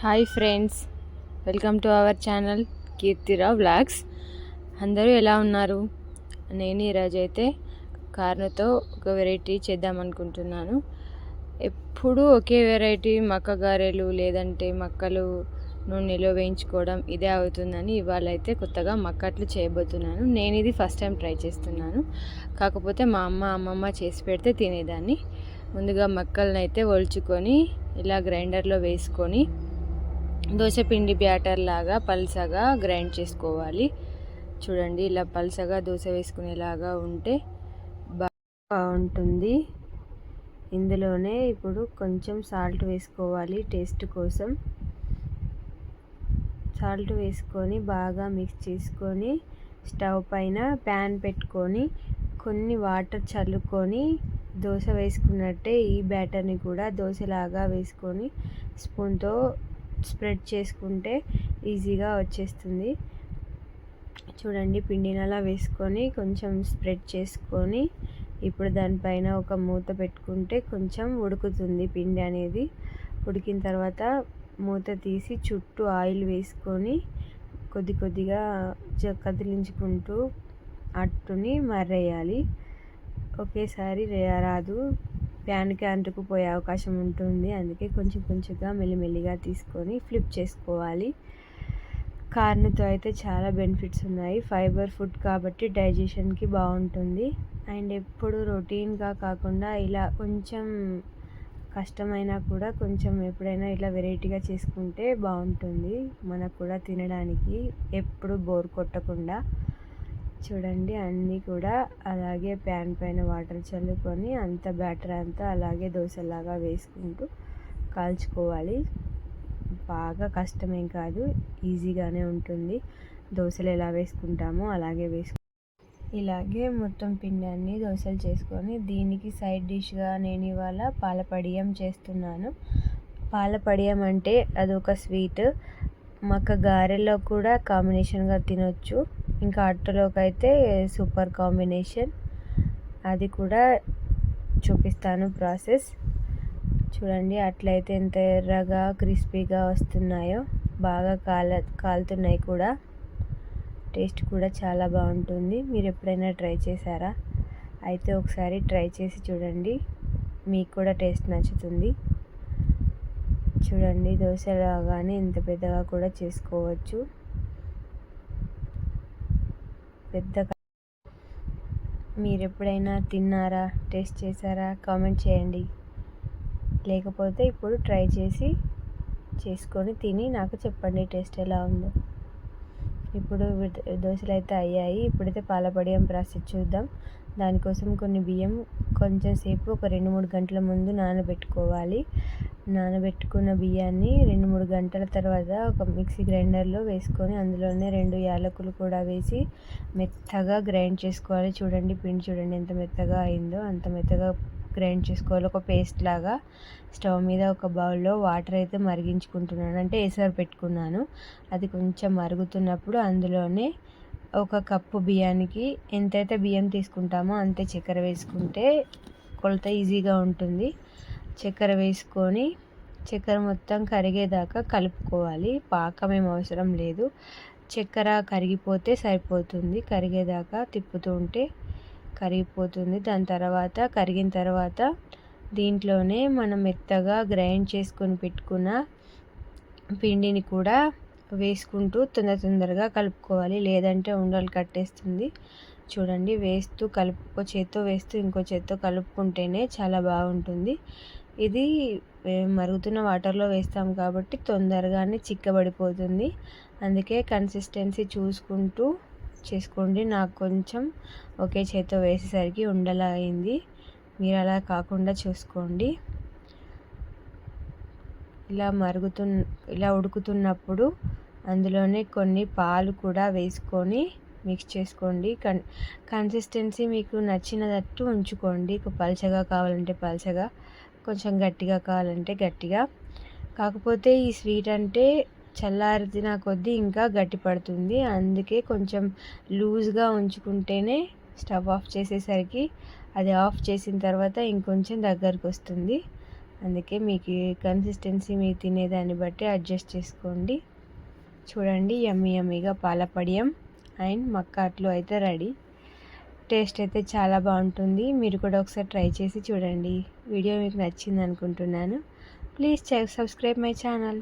Hi friends welcome to our channel Keerthi Rao vlogs అందరూ ఎలా ఉన్నారు? నేను ఈరోజు అయితే కార్నతో ఒక వెరైటీ చేద్దాం అనుకుంటున్నాను. ఎప్పుడూ ఒకే వెరైటీ మక్క గారెలు లేదంటే మక్కలు నూనెలో వేయించుకోవడం ఇదే అవుతుందని ఇవాళ అయితే కొత్తగా మక్కట్లు చేయబోతున్నాను. నేను ఇది ఫస్ట్ టైం ట్రై చేస్తున్నాను. కాకపోతే మా అమ్మ అమ్మమ్మ చేసి పెడితే తినేదాన్ని. ముందుగా మక్కలను అయితే ఒలుచుకొని ఇలా గ్రైండర్లో వేసుకొని దోశ పిండి బ్యాటర్ లాగా పల్సగా గ్రైండ్ చేసుకోవాలి. చూడండి ఇలా పల్సగా దోశ వేసుకునేలాగా ఉంటే బాగుంటుంది. ఇందులోనే ఇప్పుడు కొంచెం సాల్ట్ వేసుకోవాలి టేస్ట్ కోసం. సాల్ట్ వేసుకొని బాగా మిక్స్ చేసుకొని స్టవ్ పైన ప్యాన్ పెట్టుకొని కొన్ని వాటర్ చల్లుకొని దోశ వేసుకున్నట్టే ఈ బ్యాటర్ని కూడా దోశలాగా వేసుకొని స్పూన్తో స్ప్రెడ్ చేసుకుంటే ఈజీగా వచ్చేస్తుంది. చూడండి పిండిని అలా వేసుకొని కొంచెం స్ప్రెడ్ చేసుకొని ఇప్పుడు దానిపైన ఒక మూత పెట్టుకుంటే కొంచెం ఉడుకుతుంది పిండి అనేది. ఉడికిన తర్వాత మూత తీసి చుట్టూ ఆయిల్ వేసుకొని కొద్ది కొద్దిగా కదిలించుకుంటూ అట్టుని మర్రేయాలి. ఒకేసారి రాదు. ప్యాన్కి అంటుకుపోయే అవకాశం ఉంటుంది. అందుకే కొంచెం కొంచెంగా మెల్లిమెల్లిగా తీసుకొని ఫ్లిప్ చేసుకోవాలి. కార్న్తో అయితే చాలా బెనిఫిట్స్ ఉన్నాయి. ఫైబర్ ఫుడ్ కాబట్టి డైజెషన్కి బాగుంటుంది. అండ్ ఎప్పుడు రొటీన్గా కాకుండా ఇలా కొంచెం కష్టమైనా కూడా కొంచెం ఎప్పుడైనా ఇట్లా వెరైటీగా చేసుకుంటే బాగుంటుంది. మనకు కూడా తినడానికి ఎప్పుడు బోర్ కొట్టకుండా చూడండి అన్నీ కూడా అలాగే ప్యాన్ పైన వాటర్ చల్లుకొని అంత బ్యాటర్ అంతా అలాగే దోశలాగా వేసుకుంటూ కాల్చుకోవాలి. బాగా కష్టమేం కాదు ఈజీగానే ఉంటుంది. దోశలు ఎలా వేసుకుంటామో అలాగే వేసుకు. ఇలాగే మొత్తం పిండాన్ని దోశలు చేసుకొని దీనికి సైడ్ డిష్గా నేను ఇవాళ పాలపడియం చేస్తున్నాను. పాలపడియం అంటే అదొక స్వీట్. మాకు గారెలో కూడా కాంబినేషన్గా తినొచ్చు. ఇంకా అట్టలోకి అయితే సూపర్ కాంబినేషన్. అది కూడా చూపిస్తాను ప్రాసెస్. చూడండి అట్లయితే ఎంత ఎర్రగా క్రిస్పీగా వస్తున్నాయో. బాగా కాల కాలుతున్నాయి కూడా. టేస్ట్ కూడా చాలా బాగుంటుంది. మీరు ఎప్పుడైనా ట్రై చేశారా? అయితే ఒకసారి ట్రై చేసి చూడండి. మీకు కూడా టేస్ట్ నచ్చుతుంది. చూడండి దోశలాగానే ఇంత పెద్దగా కూడా చేసుకోవచ్చు. పెద్దగా. మీరు ఎప్పుడైనా తిన్నారా టేస్ట్ చేశారా కామెంట్ చేయండి. లేకపోతే ఇప్పుడు ట్రై చేసి చేసుకొని తిని నాకు చెప్పండి టేస్ట్ ఎలా ఉందో. ఇప్పుడు దోశలు అయితే అయ్యాయి. ఇప్పుడైతే పాలపడియం ప్రాసెస్ చూద్దాం. దానికోసం కొన్ని బియ్యం కొంచెం సేపు ఒక రెండు మూడు గంటల ముందు నానబెట్టుకోవాలి. నానబెట్టుకున్న బియ్యాన్ని రెండు మూడు గంటల తర్వాత ఒక మిక్సీ గ్రైండర్లో వేసుకొని అందులోనే రెండు యాలకులు కూడా వేసి మెత్తగా గ్రైండ్ చేసుకోవాలి. చూడండి పిండి చూడండి ఎంత మెత్తగా అయిందో అంత మెత్తగా గ్రైండ్ చేసుకోవాలి. ఒక పేస్ట్ లాగా స్టవ్ మీద ఒక బౌల్లో వాటర్ అయితే మరిగించుకుంటున్నాను. అంటే ఎసరు పెట్టుకున్నాను. అది కొంచెం మరుగుతున్నప్పుడు అందులోనే ఒక కప్పు బియ్యానికి ఎంతైతే బియ్యం తీసుకుంటామో అంతే చక్కెర వేసుకుంటే కొలత ఈజీగా ఉంటుంది. చక్కెర వేసుకొని చక్కెర మొత్తం కరిగేదాకా కలుపుకోవాలి. పాకం ఏం అవసరం లేదు. చక్కెర కరిగిపోతే సరిపోతుంది. కరిగేదాకా తిప్పుతూ ఉంటే కరిగిపోతుంది. దాని తర్వాత కరిగిన తర్వాత దీంట్లోనే మనం మెత్తగా గ్రైండ్ చేసుకొని పెట్టుకున్న పిండిని కూడా వేసుకుంటూ తొందర తొందరగా కలుపుకోవాలి. లేదంటే ఉండలు కట్టేస్తుంది. చూడండి వేస్తూ కలుపు చేత్తో వేస్తూ ఇంకో చేత్తో కలుపుకుంటేనే చాలా బాగుంటుంది. ఇది మరుగుతున్న వాటర్లో వేస్తాం కాబట్టి తొందరగానే చిక్కబడిపోతుంది. అందుకే కన్సిస్టెన్సీ చూసుకుంటూ చేసుకోండి. నాకు కొంచెం ఒకే చేతితో వేసేసరికి ఉండలా అయింది మీరు అలా కాకుండా చూసుకోండి. ఇలా మరుగుతు ఇలా ఉడుకుతున్నప్పుడు అందులోనే కొన్ని పాలు కూడా వేసుకొని మిక్స్ చేసుకోండి. కన్ కన్సిస్టెన్సీ మీకు నచ్చినట్టు ఉంచుకోండి. పలచగా కావాలంటే పలచగా కొంచెం గట్టిగా కావాలంటే గట్టిగా. కాకపోతే ఈ స్వీట్ అంటే చల్లారిన కొద్దీ ఇంకా గట్టి పడుతుంది. అందుకే కొంచెం లూజ్గా ఉంచుకుంటేనే స్టవ్ ఆఫ్ చేసేసరికి అది ఆఫ్ చేసిన తర్వాత ఇంకొంచెం దగ్గరకు వస్తుంది. అందుకే మీకు కన్సిస్టెన్సీ మీరు తినేదాన్ని బట్టి అడ్జస్ట్ చేసుకోండి. చూడండి యమ్మీ యమ్మీగా పాలపడియం అండ్ మక్కాట్లు అయితే రెడీ. టేస్ట్ అయితే చాలా బాగుంటుంది. మీరు కూడా ఒకసారి ట్రై చేసి చూడండి. వీడియో మీకు నచ్చింది అనుకుంటున్నాను ప్లీజ్ సబ్స్క్రైబ్ మై ఛానల్.